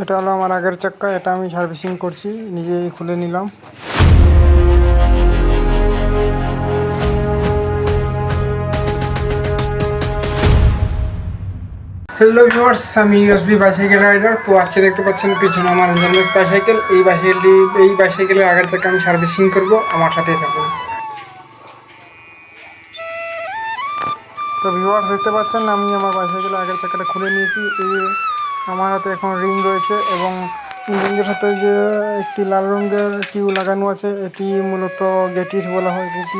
এটা হলো আমার আগের চাক্কা, এটা আমি সার্ভিসিং করছি, নিজেই খুলে নিলাম। হ্যালো ভিউয়ার্স আমি ইউএসবি বাইসাইকেল রাইডার তো আজকে দেখতে পাচ্ছেন পিছনে আমার হেলমেট বাইসাইকেল এই বাইসাইকেলটি এই বাইসাইকেলের আগের থেকে আমি সার্ভিসিং করব, আমার সাথেই থাকুন। তো ভিউয়ার্স দেখতে পাচ্ছেন, আমি আমার বাইসাইকেলের আগের চাকাটা খুলে নিয়েছি, এই আমার হাতে এখন রিং রয়েছে এবং রিংয়ের সাথে যে একটি লাল রঙের টিউ লাগানো আছে, এটি মূলত গেটিস বলা হয়। যেটি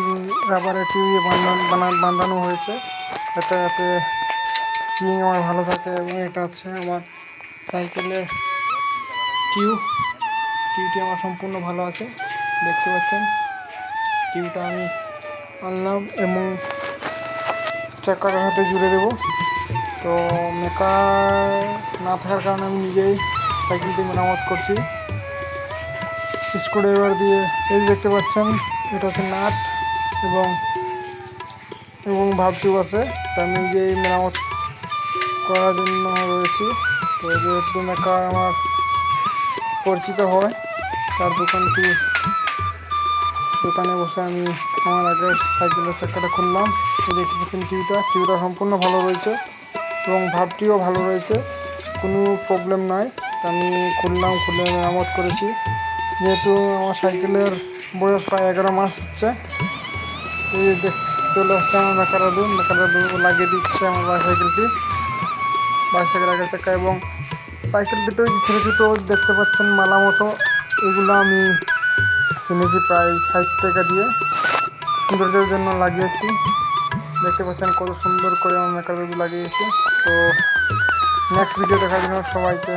রাবারের টিউ বাঁধানো হয়েছে। এতে এতে রিং আমার ভালো থাকে এবং এটা আছে আমার সাইকেলের টিউ টিউটি আমার সম্পূর্ণ ভালো আছে, দেখতে পাচ্ছেন? টিউটা আমি আনলাম এবং চাকার হাতে জুড়ে দেবো। তো মেকার না থাকার কারণে আমি নিজেই সাইকেলটি মেরামত করছি। স্ক্রুড্রাইভার দিয়ে, এই দেখতে পাচ্ছেন, এটা হচ্ছে নাট এবং এবং ভাব টিউব আছে, তা আমি নিজেই মেরামত করার জন্য রয়েছি। তো যেহেতু মেকার আমার পরিচিত হয়, তার দোকানটি, দোকানে বসে আমি আমার আগের সাইকেলের চাকাটা খুললাম। দেখতে পাচ্ছেন টিউটা টিউটা সম্পূর্ণ ভালো রয়েছে। এবং ভাবটিও ভালো রয়েছে। কোনো প্রবলেম নয় আমি খুললাম খুলে মেরামত করেছি। যেহেতু আমার সাইকেলের বয়স প্রায় এগারো মাস হচ্ছে, এই চলে আসছে আমার মেকারাদু মেকারাদু লাগিয়ে দিচ্ছে আমার বাইসাইকেলটি বাইসাইকেল আগের চাকা এবং সাইকেল দুটো ছোটো ছোটো দেখতে পাচ্ছেন মালা মতো, এগুলো আমি কিনেছি প্রায় ষাট টাকা দিয়ে। সৌন্দর্যের জন্য লাগিয়েছি। দেখতে পাচ্ছেন কত সুন্দর করে আমার মেকআপ লাগিয়েছি। তো নেক্সট ভিডিও দেখার জন্য সবাইকে